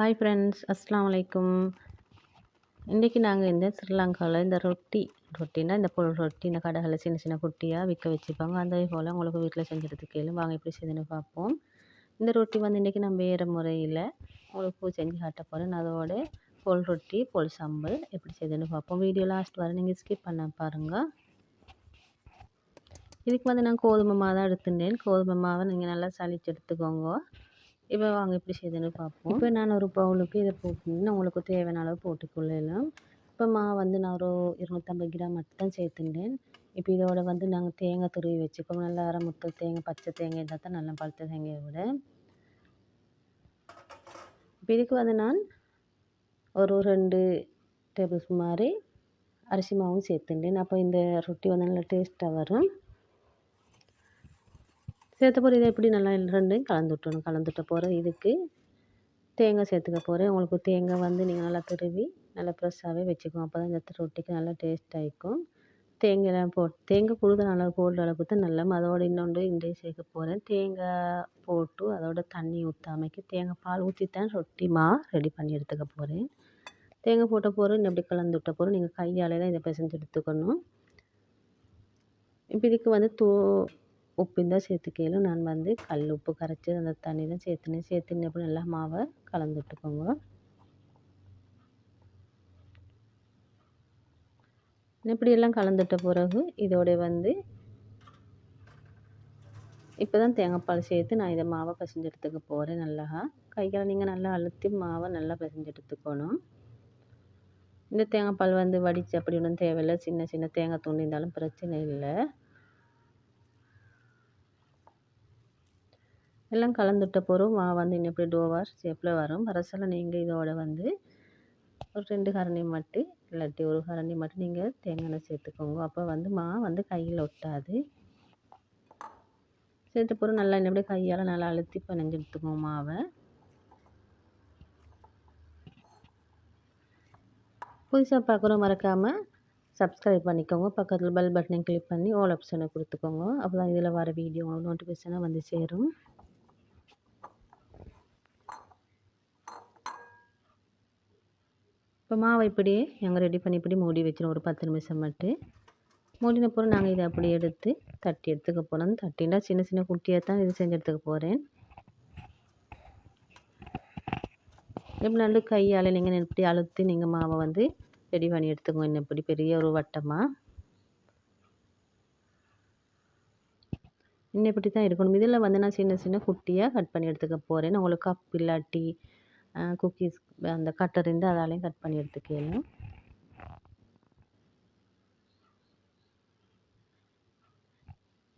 Hi friends அஸ்லாம் வலைக்கும் இன்றைக்கி நாங்கள் இந்த ஸ்ரீலங்காவில் இந்த ரொட்டி ரொட்டினா இந்த பொருள் ரொட்டி இந்த கடைகளில் சின்ன சின்ன குட்டியாக விற்க வச்சுப்பாங்க அதே போல் உங்களுக்கு வீட்டில் செஞ்சுறது கேளு வாங்க எப்படி செய்துன்னு பார்ப்போம். இந்த ரொட்டி வந்து இன்றைக்கி நான் வேறு முறையில் உங்களுக்கு பூ செஞ்சு காட்ட போகிறேன் அதோட பொல் ரொட்டி பொல் சம்பல் எப்படி செய்துன்னு பார்ப்போம். வீடியோ லாஸ்ட் வர நீங்கள் ஸ்கிப் பண்ண பாருங்கள் இதுக்கு வந்து நான் கோதுமை மாவு தான் எடுத்துட்டேன். கோதுமை மாவை நீங்கள் நல்லா சளிச்சு எடுத்துக்கோங்க. இப்போ வாங்க எப்படி செய்யுதுன்னு பார்ப்போம். இப்போ நான் ஒரு பவுலுக்கு இதை போட்டுன்னு உங்களுக்கு தேவையான அளவு போட்டுக்கொள்ளலாம். இப்போ மா வந்து நான் ஒரு இருநூற்றம்பது கிராம் மட்டும் தான் சேர்த்துட்டேன். இப்போ இதோட வந்து நாங்கள் தேங்காய் துருவி வச்சுக்கோம் நல்லா அரை முத்தல் தேங்காய் பச்சை தேங்காய் இருந்தால் தான் நல்லா பழுத்த தேங்காயை விட. இப்போ இதுக்கு வந்து நான் ஒரு ரெண்டு டேபிள் ஸ்பூன் மாதிரி அரிசி மாவும் சேர்த்துட்டேன். அப்போ இந்த ரொட்டி வந்து நல்லா டேஸ்ட்டாக வரும். சேர்த்த இதை எப்படி நல்லா ரெண்டையும் கலந்து விட்டணும் கலந்து போகிற இதுக்கு தேங்காய் சேர்த்துக்க போகிறேன் உங்களுக்கு தேங்காய் வந்து நீங்கள் நல்லா துருவி நல்லா ஃப்ரெஷ்ஷாகவே வச்சுக்கோங்க. அப்போ தான் இந்த ரொட்டிக்கு நல்லா டேஸ்ட் ஆகிக்கும் தேங்காய்லாம் போட்டு தேங்காய் கூடுதல் நல்லா போடுற அளவுக்கு தான் நல்லா அதோட இன்னொன்று இன்றைய சேர்க்க போகிறேன் தேங்காய் போட்டு அதோட தண்ணி ஊற்றாமைக்கு தேங்காய் பால் ஊற்றி தான் ரொட்டி மா ரெடி பண்ணி எடுத்துக்க போகிறேன் தேங்காய் போட்ட போகிறோம் இன்னும் எப்படி கலந்து விட்ட போகிறோம் நீங்கள் கையாலே தான் இதை பிசைஞ்சு எடுத்துக்கணும். இப்போ இதுக்கு வந்து தூ உப்பு தான் சேர்த்துக்கையிலும் நான் வந்து கல் உப்பு கரைச்சி அந்த தண்ணி தான் சேர்த்துனேன். சேர்த்துனப்போ நல்லா மாவை கலந்து விட்டுக்கோங்க இப்படியெல்லாம் கலந்துட்ட பிறகு இதோட வந்து இப்போ தான் தேங்காய்ப்பால் சேர்த்து நான் இதை மாவை பிசைஞ்சு எடுத்துக்க போகிறேன் நல்லா. கையால் நீங்கள் நல்லா அழுத்தி மாவை நல்லா பிசைஞ்சு எடுத்துக்கணும் இந்த தேங்காய்ப்பால் வந்து வடித்து அப்படி ஒன்றும் தேவையில்லை. சின்ன சின்ன தேங்காய் துணி இருந்தாலும் பிரச்சனை இல்லை. எல்லாம் கலந்துட்ட பிறகு மாவு வந்து இன்னும் இப்படி டோவார் ஷேப்பில் வரும். வரசல நீங்கள் இதோட வந்து ஒரு ரெண்டு கரண்டி மட்டும் இல்லாட்டி ஒரு கரண்டி மட்டும் நீங்கள் தேங்காய் எண்ணெய் சேர்த்துக்கோங்க. அப்போ வந்து மா வந்து கையில் ஒட்டாது. சேர்த்த பிறகு நல்லா இன்னும் அப்படியே கையால் நல்லா அழுத்தி பிணைஞ்சு எடுத்துக்கோங்க மாவை. புதுசாக பார்க்குறோம் மறக்காமல் சப்ஸ்கிரைப் பண்ணிக்கோங்க. பக்கத்தில் பெல் பட்டனை கிளிக் பண்ணி ஆல் ஆப்ஷனை கொடுத்துக்கோங்க. அப்போ தான் இதில் வர வீடியோ நோட்டிஃபிகேஷனாக வந்து சேரும். இப்போ மாவை இப்படியே நாங்கள் ரெடி பண்ணி இப்படி மூடி வச்சிடும் ஒரு பத்து நிமிஷம் மட்டும். மூடின பிறகு நாங்கள் இதை அப்படி எடுத்து தட்டி எடுத்துக்க போகிறோம் தட்டினா சின்ன சின்ன குட்டியாக தான் இது செஞ்சு எடுத்துக்க போகிறேன் எப்படி நல்ல கையால் நீங்கள் இப்படி அழுத்தி நீங்கள் மாவை வந்து ரெடி பண்ணி எடுத்துக்கோங்க. இன்னும் இப்படி பெரிய ஒரு வட்டமாக இன்னும் இப்படி தான் இருக்கணும். இதில் வந்து நான் சின்ன சின்ன குட்டியாக கட் பண்ணி எடுத்துக்க போகிறேன் உங்களுக்கு கப் இல்லாட்டி குக்கீஸ் அந்த கட்டர் இருந்து அதாலையும் கட் பண்ணி எடுத்துக்கலாம்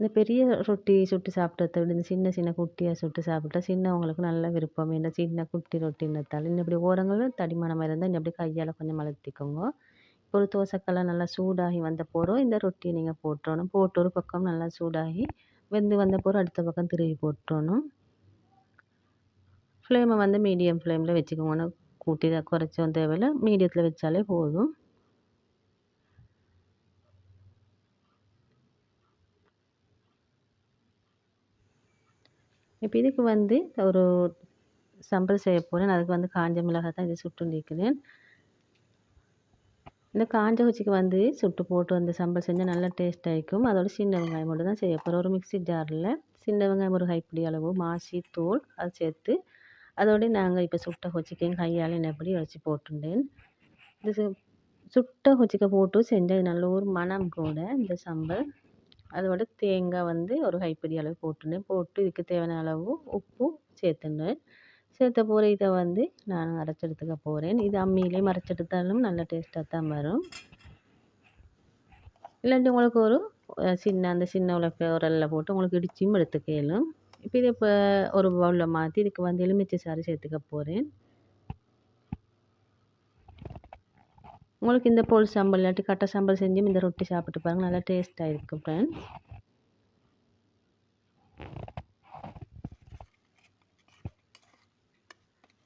இந்த பெரிய ரொட்டி சுட்டு சாப்பிட்றத விட இந்த சின்ன சின்ன குட்டியாக சுட்டு சாப்பிட்டா சின்னவங்களுக்கு நல்ல விருப்பம். ஏன்னா சின்ன குட்டி ரொட்டின்றதால இன்னும் இப்படி ஓரங்களும் தடிமானமாக இருந்தால் இன்னும் அப்படி கையால் கொஞ்சம் மலர்த்திக்கோங்க. இப்போ ஒரு தோசைக்கெல்லாம் நல்லா சூடாகி வந்த போகிறோம் இந்த ரொட்டியை நீங்கள் போட்டுறணும். போட்டு ஒரு பக்கம் நல்லா சூடாகி வெந்து வந்த போகிறோம் அடுத்த பக்கம் திருவி போட்டுறணும். ஃப்ளேமை வந்து மீடியம் ஃப்ளேமில் வச்சுக்கோங்க. கூட்டி தான் குறைச்சும் தேவையில்லை. மீடியத்தில் வச்சாலே போதும். இப்போ இதுக்கு வந்து ஒரு சம்பல் செய்ய போகிறேன் அதுக்கு வந்து காஞ்ச மிளகாய் தான் இதை சுட்டு நிற்கிறேன் இந்த காஞ்ச குச்சிக்கு வந்து சுட்டு போட்டு அந்த சம்பல் செஞ்சால் நல்லா டேஸ்ட் ஆகிக்கும் அதோட சின்ன வெங்காயம் மட்டும் தான் செய்ய போகிறேன் ஒரு மிக்சி ஜாரில் சின்ன வெங்காயம் ஒரு கைப்பிடி அளவு மாசி தோல் அதை சேர்த்து அதோட நாங்கள் இப்போ சுட்ட கொச்சிக்கையும் கையால் எப்படி வச்சு போட்டுட்டேன் இது சுட்ட கொச்சிக்கை போட்டு செஞ்சால் நல்ல ஒரு மனம் கூட இந்த சம்பல். அதோட தேங்காய் வந்து ஒரு கைப்பிடி அளவு போட்டுனேன் போட்டு இதுக்கு தேவையான அளவு உப்பு சேர்த்துனேன் சேர்த்த போகிற இதை வந்து நான் அரைச்செடுத்துக்க போகிறேன் இது அம்மியிலே அரைச்செடுத்தாலும் நல்ல டேஸ்ட்டாக தான் வரும். இல்லாட்டி உங்களுக்கு ஒரு சின்ன அந்த சின்ன உலக்க உரலில் போட்டு உங்களுக்கு இடிச்சியும் எடுத்துக்கலும். இப்போ இதை இப்போ ஒரு பவுலில் மாற்றி இதுக்கு வந்து எலுமிச்சை சாறு சேர்த்துக்க போகிறேன் உங்களுக்கு இந்த போல் சாம்பல் இல்லாட்டி கட்டை சாம்பல் செஞ்சும் இந்த ரொட்டி சாப்பிட்டு பாருங்கள் நல்லா டேஸ்ட்டாக இருக்கும் ஃப்ரெண்ட்ஸ்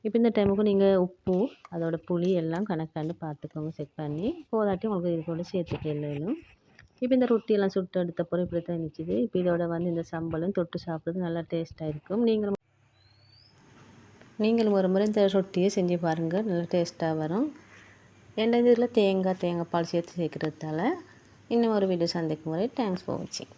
இப்போ இந்த டைமுக்கு நீங்கள் உப்பு அதோட புளி எல்லாம் கணக்காண்டு பார்த்துக்கோங்க செக் பண்ணி. போதாட்டி உங்களுக்கு இது கூட சேர்த்துக்கலாம் இப்போ இந்த ரொட்டியெல்லாம் சுட்டு எடுத்த பிறகு இப்படி தான் நிற்கிது இப்போ இதோட வந்து இந்த சம்பளம் தொட்டு சாப்பிட்றது நல்லா டேஸ்ட்டாக இருக்கும். நீங்களும் நீங்களும் ஒரு முறை இந்த ரொட்டியை செஞ்சு பாருங்கள் நல்லா டேஸ்ட்டாக வரும். ரெண்டாவது இதில் தேங்காய் தேங்காய் பால் சேர்த்து சேர்க்குறதால இன்னும் ஒரு வீடியோ சந்திக்கும் முறை தேங்க்ஸ் ஃபார் வாட்சிங்